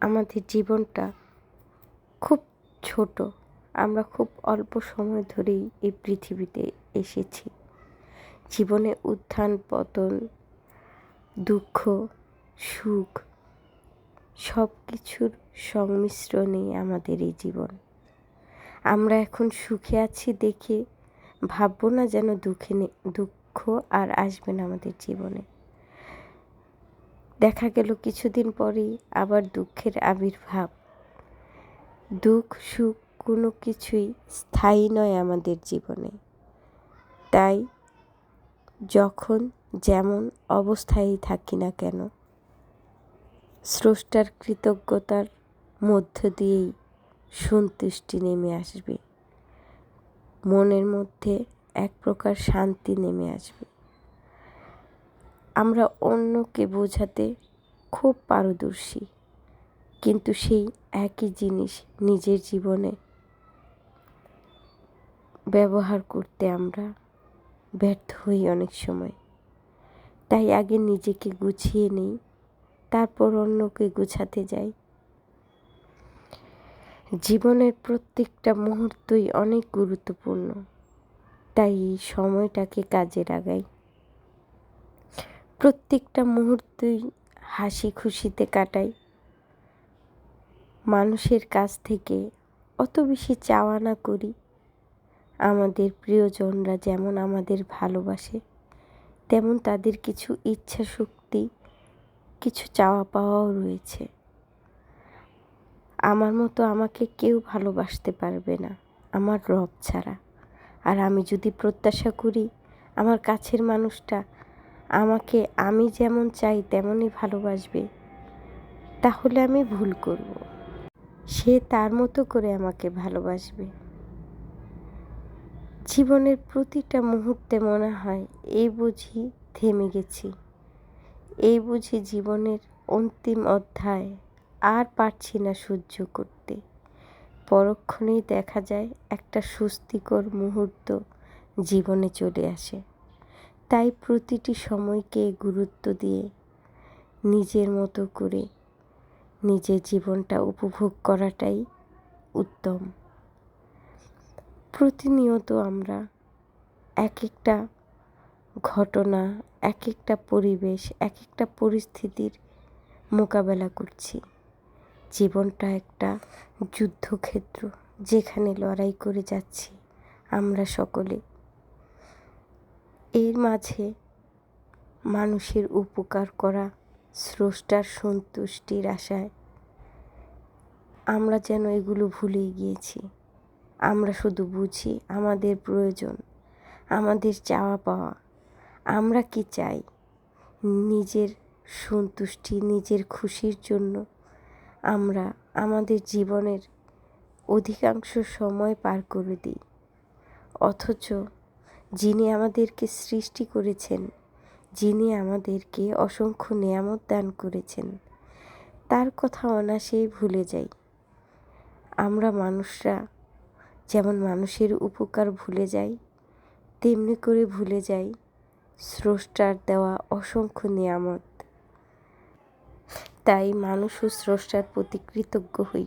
আমাদের জীবনটা খুব ছোট। আমরা খুব অল্প সময় ধরেই এই পৃথিবীতে এসেছি। জীবনে উত্থান, পতন, দুঃখ, সুখ সব কিছুর সংমিশ্রণে আমাদের এই জীবন। আমরা এখন সুখে আছি দেখে ভাববো না যেন দুঃখে দুঃখ আর আসবে না আমাদের জীবনে। দেখা গেল কিছুদিন পরেই আবার দুঃখের আবির্ভাব দুঃখ, সুখ কোনো কিছুই স্থায়ী নয় আমাদের জীবনে। তাই যখন যেমন অবস্থায় থাকি না কেন, স্রষ্টার কৃতজ্ঞতার মধ্য দিয়েই সন্তুষ্টি নেমে আসবে। মনের মধ্যে এক প্রকার শান্তি নেমে আসবে। আমরা অন্যকে বোঝাতে খুব পারদর্শী। কিন্তু সেই একই জিনিস নিজের জীবনে ব্যবহার করতে আমরা ব্যর্থ হই অনেক সময়। তাই আগে নিজেকে গুছিয়ে নিই, তারপর অন্যকে গুছাতে যাই। জীবনের প্রত্যেকটা মুহূর্তই অনেক গুরুত্বপূর্ণ, তাই সময়টাকে কাজে লাগাই। প্রত্যেকটা মুহূর্তই হাসি খুশিতে কাটাই মানুষের কাছ থেকে অত বেশি চাওয়া না করি। আমাদের প্রিয়জনরা যেমন আমাদের ভালোবাসে, তেমন তাদের কিছু ইচ্ছা শক্তি, কিছু চাওয়া পাওয়াও রয়েছে। আমার মতো আমাকে কেউ ভালোবাসতে পারবে না, আমার রব ছাড়া। আর আমি যদি প্রত্যাশা করি, আমার কাছের মানুষটা আমাকে আমি যেমন চাই তেমনই ভালোবাসবে। তাহলে আমি ভুল করব। সে তার মতো করে আমাকে ভালোবাসবে। জীবনের প্রতিটা মুহূর্তে মনে হয় এই বুঝি থেমে গেছি। এই বুঝি জীবনের অন্তিম অধ্যায়। আর পারছি না সহ্য করতে। পরক্ষণেই দেখা যায়, একটা স্বস্তিকর মুহূর্ত জীবনে চলে আসে। তাই প্রতিটি সময়কে গুরুত্ব দিয়ে নিজের মতো করে নিজের জীবনটা উপভোগ করাটাই উত্তম। প্রতিনিয়ত আমরা এক একটা ঘটনা এক একটা পরিবেশ এক একটা পরিস্থিতির মোকাবেলা করছি। জীবনটা একটা যুদ্ধক্ষেত্র যেখানে লড়াই করে যাচ্ছি আমরা সকলে। এর মাঝে মানুষের উপকার করা স্রষ্টার সন্তুষ্টির আশায় আমরা যেন এগুলো ভুলেই গিয়েছি। আমরা শুধু বুঝি আমাদের প্রয়োজন, আমাদের চাওয়া পাওয়া। আমরা কি চাই? নিজের সন্তুষ্টি, নিজের খুশির জন্য আমরা আমাদের জীবনের অধিকাংশ সময় পার করে দিই। অথচ যিনি আমাদেরকে সৃষ্টি করেছেন, যিনি আমাদেরকে অসংখ্য নিয়ামত দান করেছেন, তার কথা অনাসেই ভুলে যাই। আমরা মানুষরা যেমন মানুষের উপকার ভুলে যাই, তেমনি করে ভুলে যাই স্রষ্টার দেওয়া অসংখ্য নিয়ামত। তাই মানুষ ও স্রষ্টার প্রতি কৃতজ্ঞ হই।